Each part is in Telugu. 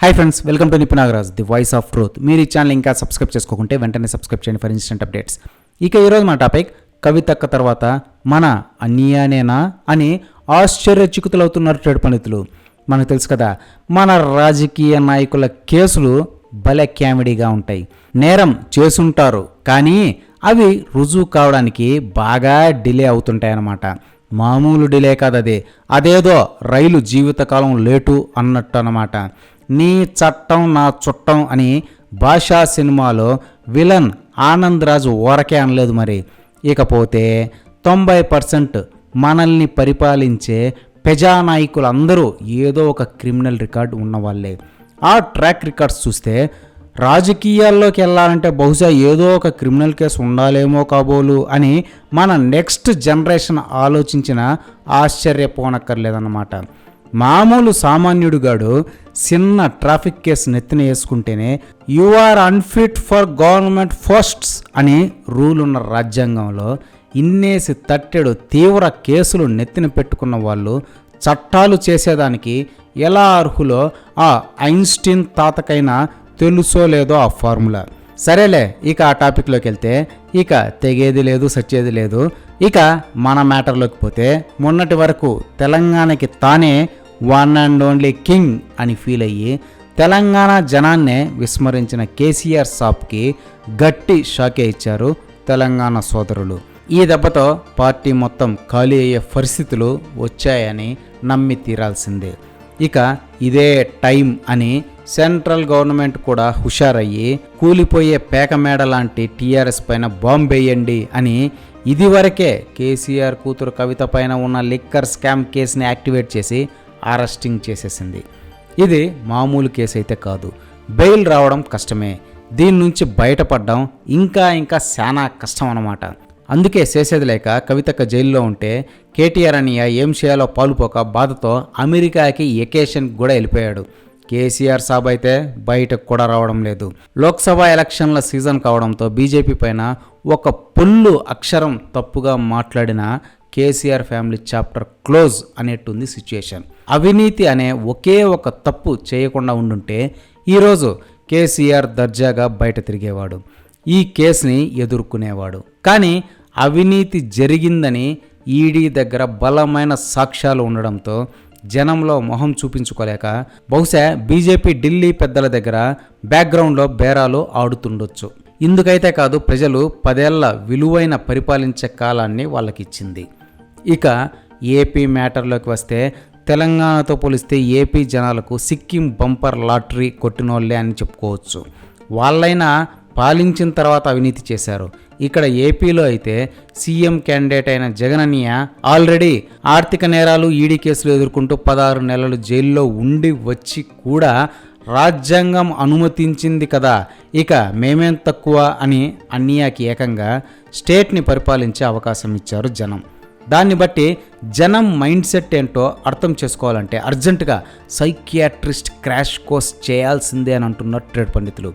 Hi friends welcome to Nipunagaraj the voice of truth మీరు ఈ ఛానల్ ఇంకా సబ్స్క్రైబ్ చేసుకోకుంటే వెంటనే సబ్స్క్రైబ్ చేయండి ఫర్ ఇన్స్టెంట్ అప్డేట్స్ ఇక ఈరోజు మన టాపిక్ కవితక్క తర్వాత మన అన్యానేనా అని ఆశ్చర్యచికుతులవుతున్నారు ట్రేడ్ పండితులు. మనకు తెలుసు కదా మన రాజకీయ నాయకుల కేసులు భలే క్యామెడీగా ఉంటాయి. నేరం చేసుంటారు కానీ అవి రుజువు కావడానికి బాగా డిలే అవుతుంటాయన్నమాట మామూలు డిలే కాదు అదే అదేదో రైలు జీవితకాలం లేటు అన్నట్టు అన్నమాట. నీ చట్టం నా చుట్టం అని భాషా సినిమాలో విలన్ ఆనంద్ రాజు ఊరకే అనలేదు మరి. ఇకపోతే తొంభై పర్సెంట్ మనల్ని పరిపాలించే ప్రజానాయకులందరూ ఏదో ఒక క్రిమినల్ రికార్డు ఉన్నవాళ్ళే. ఆ ట్రాక్ రికార్డ్స్ చూస్తే రాజకీయాల్లోకి వెళ్ళాలంటే బహుశా ఏదో ఒక క్రిమినల్ కేసు ఉండాలేమో కాబోలు అని మన నెక్స్ట్ జనరేషన్ ఆలోచించిన ఆశ్చర్యపోనక్కర్లేదన్నమాట. మామూలు సామాన్యుడుగాడు చిన్న ట్రాఫిక్ కేసు నెత్తిన వేసుకుంటేనే you are unfit for government posts అని రూల్ ఉన్న రాజ్యాంగంలో ఇన్నేసి తట్టెడు తీవ్ర కేసులు నెత్తిన పెట్టుకున్న వాళ్ళు చట్టాలు చేసేదానికి ఎలా అర్హులో ఆ ఐన్స్టీన్ తాతకైనా తెలుసో లేదో ఆ ఫార్ములా. సరేలే ఇక ఆ టాపిక్లోకి వెళ్తే ఇక తెగేది లేదు సచ్చేది లేదు. ఇక మన మ్యాటర్లోకి పోతే మొన్నటి వరకు తెలంగాణకి తానే వన్ అండ్ ఓన్లీ కింగ్ అని ఫీల్ అయ్యి తెలంగాణ జనాన్నే విస్మరించిన కేసీఆర్ షాప్కి గట్టి షాకే ఇచ్చారు తెలంగాణ సోదరులు. ఈ దెబ్బతో పార్టీ మొత్తం ఖాళీ అయ్యే పరిస్థితులు వచ్చాయని నమ్మి తీరాల్సిందే. ఇక ఇదే టైం అని సెంట్రల్ గవర్నమెంట్ కూడా హుషారయ్యి కూలిపోయే పేక మేడ లాంటి టీఆర్ఎస్ పైన బాంబేయండి అని ఇదివరకే కేసీఆర్ కూతురు కవిత పైన ఉన్న లిక్కర్ స్కామ్ కేసుని యాక్టివేట్ చేసి అరెస్టింగ్ చేసేసింది. ఇది మామూలు కేసు అయితే కాదు. బెయిల్ రావడం కష్టమే. దీని నుంచి బయటపడడం ఇంకా ఇంకా చాలా కష్టం అన్నమాట. అందుకే చేసేది లేక కవితక్క జైల్లో ఉంటే కేటీఆర్ అనియ ఏం చేయాలో పాలుపోక బాధతో అమెరికాకి ఎకేషన్ కూడా వెళ్ళిపోయాడు. కేసీఆర్ సాబ్ అయితే బయటకు కూడా రావడం లేదు. లోక్సభ ఎలక్షన్ల సీజన్ కావడంతో బీజేపీ పైన ఒక పుల్లు అక్షరం తప్పుగా మాట్లాడిన కేసీఆర్ ఫ్యామిలీ చాప్టర్ క్లోజ్ అనేట్టుంది సిచ్యుయేషన్. అవినీతి అనే ఒకే ఒక తప్పు చేయకుండా ఉండుంటే ఈరోజు కేసీఆర్ దర్జాగా బయట తిరిగేవాడు. ఈ కేసుని ఎదుర్కొనేవాడు. కానీ అవినీతి జరిగిందని ఈడీ దగ్గర బలమైన సాక్ష్యాలు ఉండడంతో జనంలో మొహం చూపించుకోలేక బహుశా బీజేపీ ఢిల్లీ పెద్దల దగ్గర బ్యాక్గ్రౌండ్లో బేరాలు ఆడుతుండొచ్చు. ఇందుకైతే కాదు ప్రజలు పదేళ్ళ విలువైన పరిపాలించే కాలాన్ని వాళ్ళకిచ్చింది. ఇక ఏపీ మ్యాటర్లోకి వస్తే తెలంగాణతో పోలిస్తే ఏపీ జనాలకు సిక్కిం బంపర్ లాటరీ కొట్టినోళ్ళే అని చెప్పుకోవచ్చు. వాళ్ళైనా పాలించిన తర్వాత అవినీతి చేశారు. ఇక్కడ ఏపీలో అయితే సీఎం క్యాండిడేట్ అయిన జగనన్నయ్య ఆల్రెడీ ఆర్థిక నేరాలు ఈడీ కేసులు ఎదుర్కొంటూ పదహారు నెలలు జైల్లో ఉండి వచ్చి కూడా రాజ్యాంగం అనుమతించింది కదా. ఇక మేమేం తక్కువ అని అన్నయ్యకి ఏకంగా స్టేట్ని పరిపాలించే అవకాశం ఇచ్చారు జనం. దాన్ని బట్టి జనం మైండ్ సెట్ ఏంటో అర్థం చేసుకోవాలంటే అర్జెంటుగా సైకియాట్రిస్ట్ క్రాష్ కోర్స్ చేయాల్సిందే అని అంటున్నారు ట్రేడ్ పండితులు.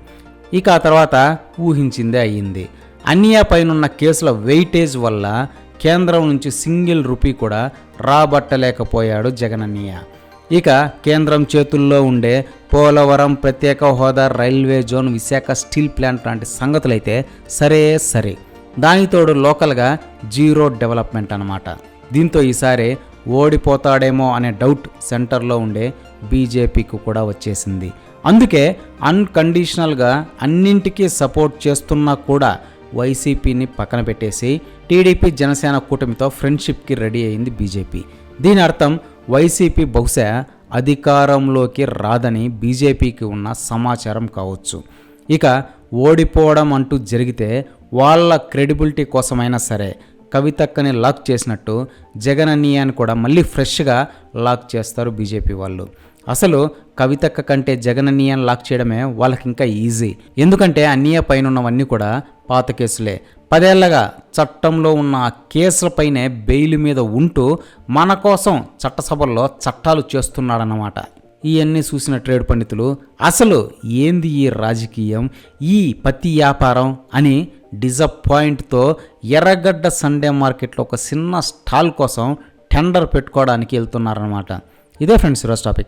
ఇక ఆ తర్వాత ఊహించిందే అయ్యింది. అన్నియా పైనున్న కేసుల వెయిటేజ్ వల్ల కేంద్రం నుంచి సింగిల్ రూపీ కూడా రాబట్టలేకపోయాడు జగనన్నయ్య ఇక కేంద్రం చేతుల్లో ఉండే పోలవరం ప్రత్యేక హోదా railway zone Visakha steel plant లాంటి సంగతులైతే సరే సరే. దానితోడు లోకల్గా జీరో డెవలప్మెంట్ అన్నమాట. దీంతో ఈసారి ఓడిపోతాడేమో అనే డౌట్ సెంటర్లో ఉండే బీజేపీకి కూడా వచ్చేసింది. అందుకే అన్కండిషనల్గా అన్నింటికీ సపోర్ట్ చేస్తున్నా కూడా వైసీపీని పక్కన పెట్టేసి టీడీపీ జనసేన కూటమితో ఫ్రెండ్షిప్కి రెడీ అయింది బీజేపీ. దీని అర్థం వైసీపీ బహుశా అధికారంలోకి రాదని బీజేపీకి ఉన్న సమాచారం కావచ్చు. ఇక ఓడిపోవడం అంటూ జరిగితే వాళ్ళ క్రెడిబిలిటీ కోసమైనా సరే కవితక్కని లాక్ చేసినట్టు జగన్ అన్నయ్యని కూడా మళ్ళీ ఫ్రెష్గా లాక్ చేస్తారు బీజేపీ వాళ్ళు. అసలు కవితక్క కంటే జగన్ అన్నయ్యని లాక్ చేయడమే వాళ్ళకి ఇంకా ఈజీ. ఎందుకంటే అన్నయ్య పైన ఉన్నవన్నీ కూడా పాత కేసులే. పదేళ్ళగా చట్టంలో ఉన్న ఆ కేసులపైనే బెయిల్ మీద ఉంటూ మన కోసం చట్టసభల్లో చట్టాలు చేస్తున్నాడన్నమాట. ఇవన్నీ చూసిన ట్రేడ్ పండితులు అసలు ఏంది ఈ రాజకీయం? ఈ పత్తి వ్యాపారం? అని డిజపాయింట్తో ఎర్రగడ్డ సండే మార్కెట్లో ఒక చిన్న స్టాల్ కోసం టెండర్ పెట్టుకోవడానికి వెళ్తున్నారనమాట ఇదే ఫ్రెండ్స్ ఈరోజు టాపిక్.